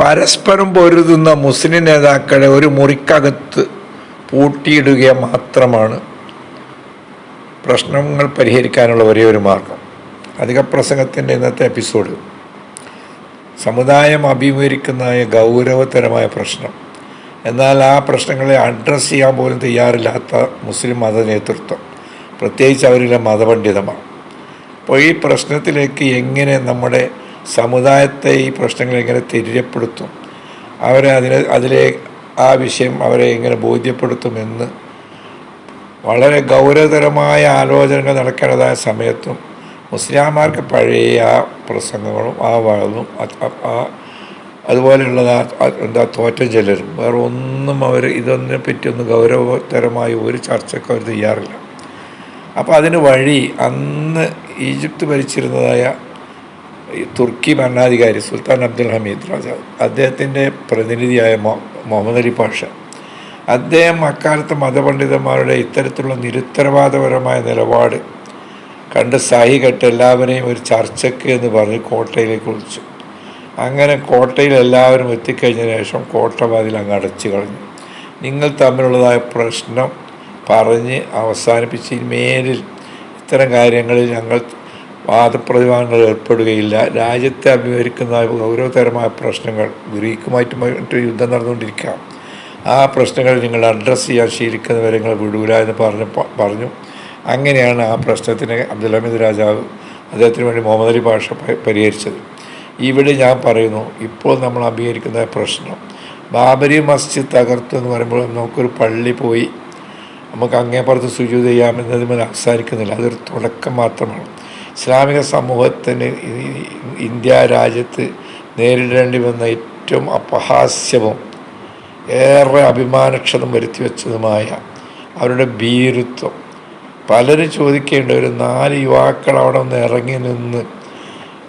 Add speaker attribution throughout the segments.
Speaker 1: പരസ്പരം പൊരുതുന്ന മുസ്ലിം നേതാക്കളെ ഒരു മുറിക്കകത്ത് പൂട്ടിയിടുക മാത്രമാണ് പ്രശ്നങ്ങൾ പരിഹരിക്കാനുള്ള ഒരേ ഒരു മാർഗം. അധിക പ്രസംഗത്തിന്റെ ഇന്നത്തെ എപ്പിസോഡ്. സമുദായം അഭിമുഖീകരിക്കുന്ന ഗൗരവതരമായ പ്രശ്നം. എന്നാൽ ആ പ്രശ്നങ്ങളെ അഡ്രസ്സ് ചെയ്യാൻ പോലും തയ്യാറില്ലാത്ത മുസ്ലിം മത നേതൃത്വം. പ്രത്യേകിച്ച് അവരിലെ മതപണ്ഡിതമാണ് അപ്പോൾ ഈ പ്രശ്നത്തിലേക്ക് എങ്ങനെ നമ്മുടെ സമുദായത്തെ ഈ പ്രശ്നങ്ങൾ എങ്ങനെ തിരിയപ്പെടുത്തും. അവരെ അതിനെ അതിലെ ആ വിഷയം അവരെ എങ്ങനെ ബോധ്യപ്പെടുത്തുമെന്ന് വളരെ ഗൗരവതരമായ ആലോചനകൾ നടക്കേണ്ടതായ സമയത്തും മുസ്ലിംമാർക്ക് പഴയ ആ പ്രസംഗങ്ങളും ആ വളവും ആ അതുപോലെയുള്ളത് എന്താ തോറ്റം ചെല്ലരും വേറെ ഒന്നും അവർ ഇതൊന്നിനെ പറ്റിയൊന്നും ഗൗരവതരമായ ഒരു ചർച്ചയ്ക്ക് അവർ തയ്യാറില്ല. അപ്പോൾ അതിന് വഴി അന്ന് ഈജിപ്ത് ഭരിച്ചിരുന്നതായ തുർക്കി ഭരണാധികാരി സുൽത്താൻ അബ്ദുൽ ഹമീദ് രാജാവ് അദ്ദേഹത്തിന്റെ പ്രതിനിധിയായ മുഹമ്മദ് അലി പാഷ. അദ്ദേഹം അക്കാലത്ത് മതപണ്ഡിതന്മാരുടെ ഇത്തരത്തിലുള്ള നിരുത്തരവാദപരമായ നിലപാട് കണ്ട് സഹി കെട്ട് എല്ലാവരെയും ഒരു ചർച്ചയ്ക്ക് എന്ന് പറഞ്ഞ് കോട്ടയിലേക്ക് വിളിച്ചു. അങ്ങനെ കോട്ടയിൽ എല്ലാവരും എത്തിക്കഴിഞ്ഞ ശേഷം കോട്ടവാതിൽ അങ്ങ് അടച്ചു കളഞ്ഞു. നിങ്ങൾ തമ്മിലുള്ളതായ പ്രശ്നം പറഞ്ഞ് അവസാനിപ്പിച്ച് മേലിൽ ഇത്തരം കാര്യങ്ങളിൽ ഞങ്ങൾ വാദപ്രതിവാദങ്ങൾ ഏർപ്പെടുകയില്ല. രാജ്യത്തെ അഭിമുഖീകരിക്കുന്ന ഗൗരവതരമായ പ്രശ്നങ്ങൾ ഗ്രീക്കുമായിട്ട് യുദ്ധം നടന്നുകൊണ്ടിരിക്കാം. ആ പ്രശ്നങ്ങൾ നിങ്ങൾ അഡ്രസ്സ് ചെയ്യാൻ ശീലിക്കുന്നവരെ നിങ്ങൾ വിടൂല എന്ന് പറഞ്ഞു പറഞ്ഞു. അങ്ങനെയാണ് ആ പ്രശ്നത്തിന് അബ്ദുൽ ഹമീദ് രാജാവ് അദ്ദേഹത്തിന് വേണ്ടി മുഹമ്മദ് അലി ഭാഷ പരിഹരിച്ചത്. ഇവിടെ ഞാൻ പറയുന്നു ഇപ്പോൾ നമ്മൾ അഭിമുഖീകരിക്കുന്ന പ്രശ്നം. ബാബരി മസ്ജിദ് തകർത്തു എന്ന് പറയുമ്പോൾ നമുക്കൊരു പള്ളി പോയി നമുക്ക് അങ്ങേപ്പുറത്ത് സുജൂത് ചെയ്യാമെന്നതിൽ അവസാനിക്കുന്നില്ല. അതൊരു തുടക്കം മാത്രമാണ്. ഇസ്ലാമിക സമൂഹത്തിന് ഇന്ത്യ രാജ്യത്ത് നേരിടേണ്ടി വന്ന ഏറ്റവും അപഹാസ്യവും ഏറെ അഭിമാനക്ഷതം വരുത്തി വെച്ചതുമായ അവരുടെ ഭീരുത്വം. പലരും ചോദിക്കേണ്ട ഒരു നാല് യുവാക്കൾ അവിടെ ഒന്ന് ഇറങ്ങി നിന്ന്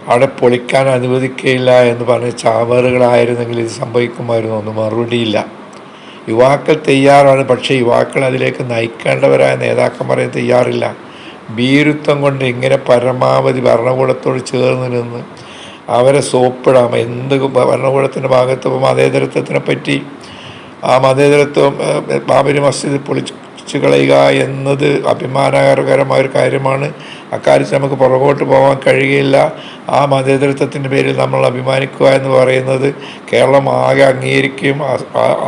Speaker 1: അവിടെ പൊളിക്കാൻ അനുവദിക്കുകയില്ല എന്ന് പറഞ്ഞ ചാവറുകളായിരുന്നെങ്കിൽ ഇത് സംഭവിക്കുമായിരുന്നു ഒന്നും മറുപടിയില്ല. യുവാക്കൾ തയ്യാറാണ് പക്ഷേ യുവാക്കൾ അതിലേക്ക് നയിക്കേണ്ടവരായ നേതാക്കന്മാരെ തയ്യാറില്ല. ഭീരുത്വം കൊണ്ട് ഇങ്ങനെ പരമാവധി ഭരണകൂടത്തോട് ചേർന്ന് നിന്ന് അവരെ സോപ്പിടാം. എന്ത് ഭരണകൂടത്തിന്റെ ഭാഗത്ത് മതേതരത്വത്തിനെ പറ്റി ആ മതേതരത്വം ബാബരി മസ്ജിദ് പൊളിച്ചു കളയുക എന്നത് അഭിമാനകരമായ ഒരു കാര്യമാണ്. അക്കാര്യത്തിൽ നമുക്ക് പുറകോട്ട് പോകാൻ കഴിയില്ല. ആ മതേതരത്വത്തിന്റെ പേരിൽ നമ്മൾ അഭിമാനിക്കുക എന്ന് പറയുന്നത് കേരളം ആകെ അംഗീകരിക്കുകയും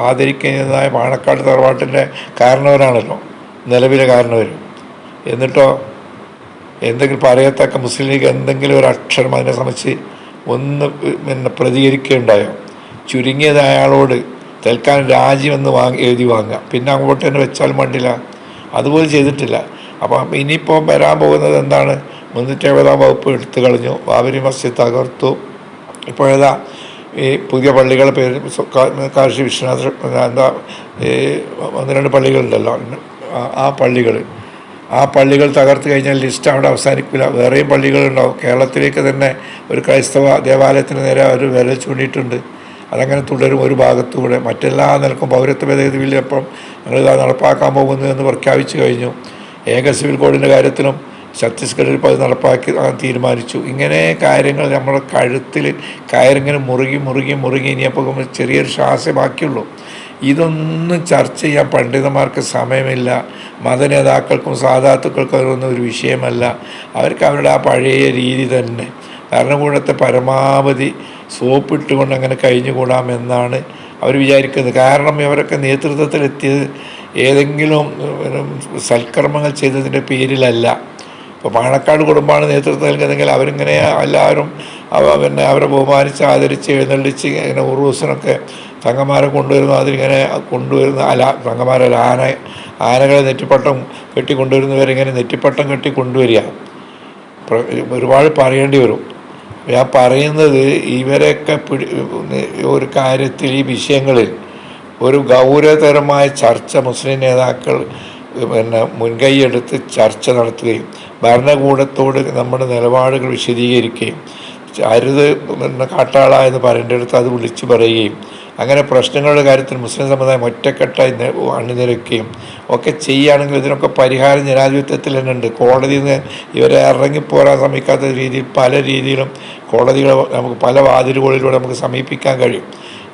Speaker 1: ആദരിക്കുകയും പാണക്കാട് തറവാട്ടിന്റെ കാരണവരാണല്ലോ. നിലവിലെ കാരണവർ എന്നിട്ടോ എന്തെങ്കിലും പറയത്തക്ക മുസ്ലിം ലീഗ് എന്തെങ്കിലും ഒരു അക്ഷരം അതിനെ സംബന്ധിച്ച് ഒന്ന് പിന്നെ പ്രതികരിക്കുകയുണ്ടായോ? ചുരുങ്ങിയത് അയാളോട് തൽക്കാലം രാജ്യമെന്ന് വാങ്ങി എഴുതി വാങ്ങുക. പിന്നെ അങ്ങോട്ട് തന്നെ വെച്ചാൽ മണ്ടില്ല. അതുപോലെ ചെയ്തിട്ടില്ല. അപ്പം ഇനിയിപ്പോൾ വരാൻ പോകുന്നത് എന്താണ്? മുന്നൂറ്റി എഴുപതാം വകുപ്പ് എടുത്തു കളഞ്ഞു. ബാബരി മസ്ജിദ് തകർത്തു. ഇപ്പോഴേതാ ഈ പുതിയ പള്ളികളെ പേര് കാശി വിശ്വനാഥ എന്താ ഒന്ന് രണ്ട് പള്ളികളുണ്ടല്ലോ. ആ പള്ളികൾ. ആ പള്ളികൾ തകർത്ത് കഴിഞ്ഞാൽ ലിസ്റ്റ് അവിടെ അവസാനിക്കില്ല. വേറെയും പള്ളികളുണ്ടാവും കേരളത്തിലേക്ക് തന്നെ ഒരു ക്രൈസ്തവ ദേവാലയത്തിന് നേരെ അവർ വില ചൂണ്ടിയിട്ടുണ്ട്. അതങ്ങനെ തുടരും ഒരു ഭാഗത്തുകൂടെ മറ്റെല്ലാ നിലക്കും പൗരത്വ ഭേദഗതി ബില്ല് ഞങ്ങളിത് നടപ്പാക്കാൻ പോകുന്നു എന്ന് പ്രഖ്യാപിച്ചു കഴിഞ്ഞു. ഏക സിവിൽ കോഡിന്റെ കാര്യത്തിലും ഛത്തീസ്ഗഡിൽ അത് നടപ്പാക്കി തീരുമാനിച്ചു. ഇങ്ങനെ കാര്യങ്ങൾ നമ്മുടെ കഴുത്തിൽ കയറിങ്ങനെ മുറുകി മുറുകി മുറുകി ഇനിയപ്പോൾ ചെറിയൊരു ശ്വാസേ ബാക്കിയുള്ളൂ ഇതൊന്നും ചർച്ച ചെയ്യാൻ പണ്ഡിതന്മാർക്ക് സമയമില്ല. മതനേതാക്കൾക്കും സാധാത്തുക്കൾക്കും അതൊന്നും ഒരു വിഷയമല്ല. അവർക്ക് അവരുടെ ആ പഴയ രീതി തന്നെ. ഭരണകൂടത്തെ പരമാവധി സോപ്പിട്ടുകൊണ്ട് അങ്ങനെ കഴിഞ്ഞുകൂടാമെന്നാണ് അവർ വിചാരിക്കുന്നത്. കാരണം ഇവരൊക്കെ നേതൃത്വത്തിലെത്തിയത് ഏതെങ്കിലും സൽക്കർമ്മങ്ങൾ ചെയ്തതിന്റെ പേരിലല്ല. ഇപ്പോൾ പാണക്കാട് കുടുംബമാണ് നേതൃത്വം നൽകുന്നതെങ്കിൽ അവരിങ്ങനെ എല്ലാവരും പിന്നെ അവരെ ബഹുമാനിച്ച് ആദരിച്ച് എഴുന്നള്ളിച്ച് ഇങ്ങനെ ഉറൂസിനൊക്കെ തങ്ങന്മാരെ കൊണ്ടുവരുന്നു അതിലിങ്ങനെ കൊണ്ടുവരുന്ന അല തങ്ങന്മാരല്ല ആന ആനകളെ നെറ്റിപ്പട്ടം കെട്ടി കൊണ്ടുവരുന്നവരിങ്ങനെ നെറ്റിപ്പട്ടം കെട്ടി കൊണ്ടുവരിക. ഒരുപാട് പറയേണ്ടി വരും. ഞാൻ പറയുന്നത് ഇവരെയൊക്കെ പിടി ഒരു കാര്യത്തിൽ ഈ വിഷയങ്ങളിൽ ഒരു ഗൗരവതരമായ ചർച്ച മുസ്ലിം നേതാക്കൾ പിന്നെ മുൻകൈയെടുത്ത് ചർച്ച നടത്തുകയും ഭരണകൂടത്തോട് നമ്മുടെ നിലപാടുകൾ വിശദീകരിക്കുകയും അരുത് പിന്നെ കാട്ടാള എന്ന് പറയേണ്ടടുത്ത് അത് വിളിച്ചു പറയുകയും അങ്ങനെ പ്രശ്നങ്ങളുടെ കാര്യത്തിൽ മുസ്ലിം സമുദായം ഒറ്റക്കെട്ടായി അണിനിരക്കുകയും ഒക്കെ ചെയ്യുകയാണെങ്കിൽ ഇതിനൊക്കെ പരിഹാരം ജനാധിപത്യത്തിൽ തന്നെ ഉണ്ട്. കോടതിയിൽ നിന്ന് ഇവരെ ഇറങ്ങിപ്പോരാൻ ശ്രമിക്കാത്ത രീതിയിൽ പല രീതിയിലും കോടതികൾ നമുക്ക് പല വാതിലുകളിലൂടെ നമുക്ക് സമീപിക്കാൻ കഴിയും.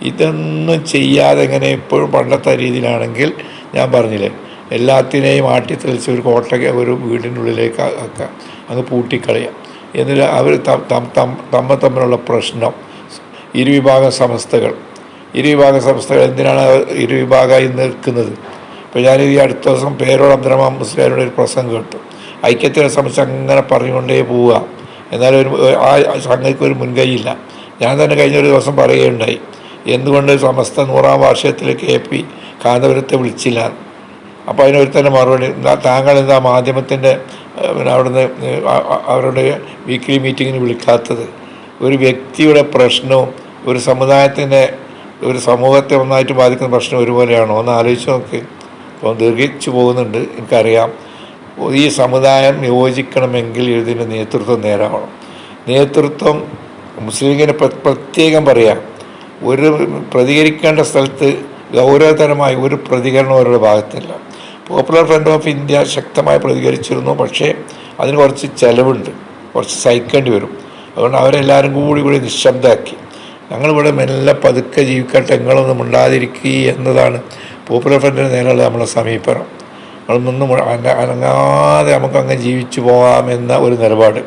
Speaker 1: ഇതൊന്നും ചെയ്യാതെ ഇങ്ങനെ എപ്പോഴും പണ്ടത്തെ രീതിയിലാണെങ്കിൽ ഞാൻ പറഞ്ഞില്ലേ എല്ലാത്തിനെയും ആട്ടിത്തെളിച്ച് ഒരു കോട്ട ഒരു വീടിനുള്ളിലേക്ക് ആക്കുക അങ്ങ് പൂട്ടിക്കളയാം. എന്നിട്ട് അവർ തമ്മ തമ്മിലുള്ള പ്രശ്നം ഇരുവിഭാഗം സംസ്ഥകൾ ഇരുവിഭാഗ സംസ്ഥകൾ എന്തിനാണ് ഇരുവിഭാഗമായി നിൽക്കുന്നത്? ഇപ്പോൾ ഞാൻ ഈ അടുത്ത ദിവസം പേരോട് അബ്ദുറഹ്മാൻ മുസ്ലിയാരുടെ ഒരു പ്രസംഗം കേട്ടു. ഐക്യത്തിനെ സംബന്ധിച്ച് അങ്ങനെ പറഞ്ഞുകൊണ്ടേ പോവുക. എന്നാലും ഒരു ആ സംഘയ്ക്ക് ഒരു മുൻകൈയില്ല. ഞാൻ തന്നെ കഴിഞ്ഞ ഒരു ദിവസം പറയുകയുണ്ടായി. എന്തുകൊണ്ട് സമസ്ത നൂറാം വാർഷികത്തിൽ കെ പി കാന്തപുരത്തെ വിളിച്ചില്ല? അപ്പോൾ അതിനൊരു തന്നെ മറുപടി താങ്കൾ എന്താ മാധ്യമത്തിന്റെ അവിടുന്ന് അവരുടെ വീക്ക്ലി മീറ്റിങ്ങിന് വിളിക്കാത്തത്? ഒരു വ്യക്തിയുടെ പ്രശ്നവും ഒരു സമുദായത്തിന്റെ ഒരു സമൂഹത്തെ ഒന്നായിട്ട് ബാധിക്കുന്ന പ്രശ്നം ഒരുപോലെയാണോ? ഒന്ന് ആലോചിച്ച് നോക്ക്. അപ്പോൾ ദീർഘിച്ചു പോകുന്നുണ്ട്. എനിക്കറിയാം. ഈ സമുദായം യോജിക്കണമെങ്കിൽ ഇതിന്റെ നേതൃത്വം നേരാവണം. നേതൃത്വം മുസ്ലിം പ്രത്യേകം പറയാം. ഒരു പ്രതികരിക്കേണ്ട സ്ഥലത്ത് ഗൗരവതരമായ ഒരു പ്രതികരണം അവരുടെ ഭാഗത്തില്ല. പോപ്പുലർ ഫ്രണ്ട് ഓഫ് ഇന്ത്യ ശക്തമായി പ്രതികരിച്ചിരുന്നു. പക്ഷേ അതിന് കുറച്ച് ചിലവുണ്ട്. കുറച്ച് സഹിക്കേണ്ടി വരും. അതുകൊണ്ട് അവരെല്ലാവരും കൂടി കൂടി നിശബ്ദമാക്കി. ഞങ്ങളിവിടെ മെല്ലെ പതുക്കെ ജീവിക്കട്ടെ നിങ്ങളൊന്നും ഉണ്ടാതിരിക്കുക എന്നതാണ് പോപ്പുലർ ഫ്രണ്ടിന് നേരെയുള്ള നമ്മളെ സമീപനം. നമ്മളൊന്നും അന- അനങ്ങാതെ നമുക്കങ്ങ് ജീവിച്ചു പോകാമെന്ന ഒരു നിലപാട്.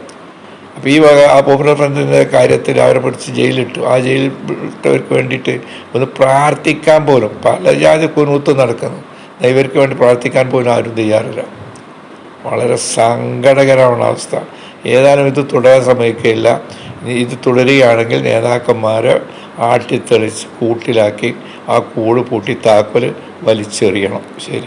Speaker 1: അപ്പോൾ ഈ വക ആ പോപ്പുലർ ഫ്രണ്ടിന്റെ കാര്യത്തിൽ അവരെ പിടിച്ച് ജയിലിട്ടു ആ ജയിലിൽ ഇട്ടവർക്ക് വേണ്ടിയിട്ട് ഒന്ന് പ്രാർത്ഥിക്കാൻ പോലും പല ജാതി കുനൂത്ത് നടക്കുന്നു. ഇവർക്ക് വേണ്ടി പ്രാർത്ഥിക്കാൻ പോലും ആരും തയ്യാറില്ല. വളരെ സങ്കടകരമാണ് അവസ്ഥ ഏതാനും ഇത് തുടരാൻ സമ്മതിക്കില്ല ഇത് തുടരുകയാണെങ്കിൽ നേതാക്കന്മാരെ ആട്ടിത്തെളിച്ച് കൂട്ടിലാക്കി ആ കൂട് പൂട്ടി താക്കോൽ വലിച്ചെറിയണം. ശരി.